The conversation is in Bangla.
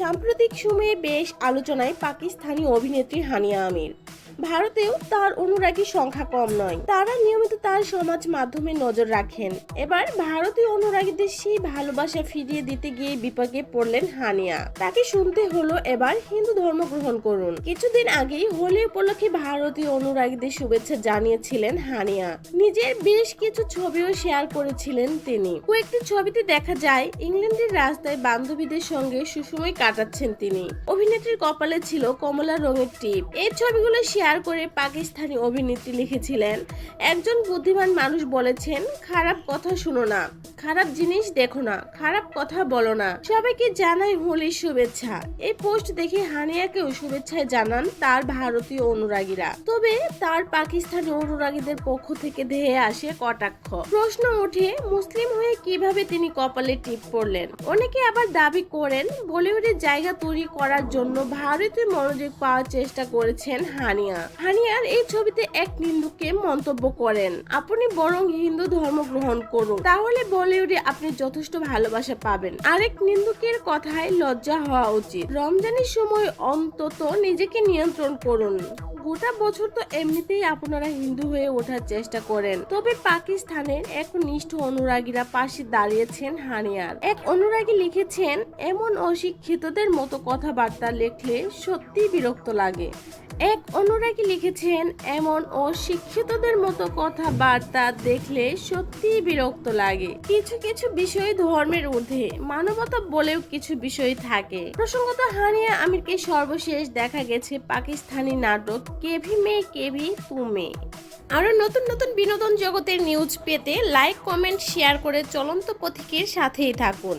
সাম্প্রতিক সময়ে বেশ আলোচনায় পাকিস্তানি অভিনেত্রী হানিয়া আমির। ভারতেও তার অনুরাগীর সংখ্যা কম নয়। তারা নিয়মিত তার সমাজ মাধ্যমে নজর রাখেন। এবার ভারতীয় অনুরাগীদের সেই ভালোবাসা ফিরিয়ে দিতে গিয়ে বিপাকে পড়লেন হানিয়া। তাকে শুনতে হলো এবার হিন্দু ধর্ম গ্রহণ করুন। কিছুদিন আগেই হোলি উপলক্ষে ভারতীয় অনুরাগীদের শুভেচ্ছা জানিয়েছিলেন হানিয়া। নিজের বেশ কিছু ছবিও শেয়ার করেছিলেন তিনি। কয়েকটি ছবিতে দেখা যায়, ইংল্যান্ডের রাস্তায় বান্ধবীদের সঙ্গে সুসময় কাটাচ্ছেন তিনি। অভিনেত্রীর কপালে ছিল কমলা রঙের টিপ। এই ছবিগুলো শেয়ার করে পাকিস্তানি অভিনেত্রী লিখেছিলেন। একজন বুদ্ধিমান মানুষ বলেছেন খারাপ কথা শুনো না। খারাপ জিনিস দেখো না, খারাপ কথা বলো না। সবাইকে জানাই হোলির শুভেচ্ছা। এই পোস্ট দেখে হানিয়াকেও শুভেচ্ছায় জানান তার ভারতীয় অনুরাগীরা। তবে তার পাকিস্তানি অনুরাগীদের পক্ষ থেকে ধেয়ে আসে কটাক্ষ। প্রশ্ন ওঠে, মুসলিম হয়ে কীভাবে তিনি কপালে টিপ পড়লেন? অনেকে আবার দাবি করেন, বলিউডের জায়গা তৈরি করার জন্য ভারতীয় মনোযোগ পাওয়ার চেষ্টা করেছেন হানিয়া। হানিয়ার এই ছবিতে এক নিন্দুকে মন্তব্য করেন, আপনি বরং হিন্দু ধর্ম গ্রহণ করুন, তাহলে বলিউডে আপনি যথেষ্ট ভালোবাসা পাবেন। আরেক নিন্দুকের কথায় লজ্জা হওয়া উচিত। রমজানের সময় অন্তত নিজেকে নিয়ন্ত্রণ করুন। গোটা বছর তো এমনিতেই আপনারা হিন্দু হয়ে ওঠার চেষ্টা করেন। তবে পাকিস্তানের এক নিষ্ঠ অনুরাগীরা পাশে দাঁড়িয়েছেন হানিয়ার। এক অনুরাগী লিখেছেন, এমন অশিক্ষিতদের মতো কথাবার্তা লেখলে সত্যি বিরক্ত লাগে। এক অনুরাগী লিখেছেন, এমন ও শিক্ষিতদের মতো কথাবার্তা দেখলে সত্যি বিরক্ত লাগে। কিছু কিছু বিষয় ধর্মের ঊর্ধ্বে, মানবতা বলেও কিছু বিষয় থাকে। প্রসঙ্গত হানিয়া আমিরকে সর্বশেষ দেখা গেছে পাকিস্তানি নাটক কেভি মে, কেভি তুমে আরও নতুন নতুন বিনোদন জগতের নিউজ পেতে লাইক কমেন্ট শেয়ার করে চলন্ত পথিকের সাথেই থাকুন।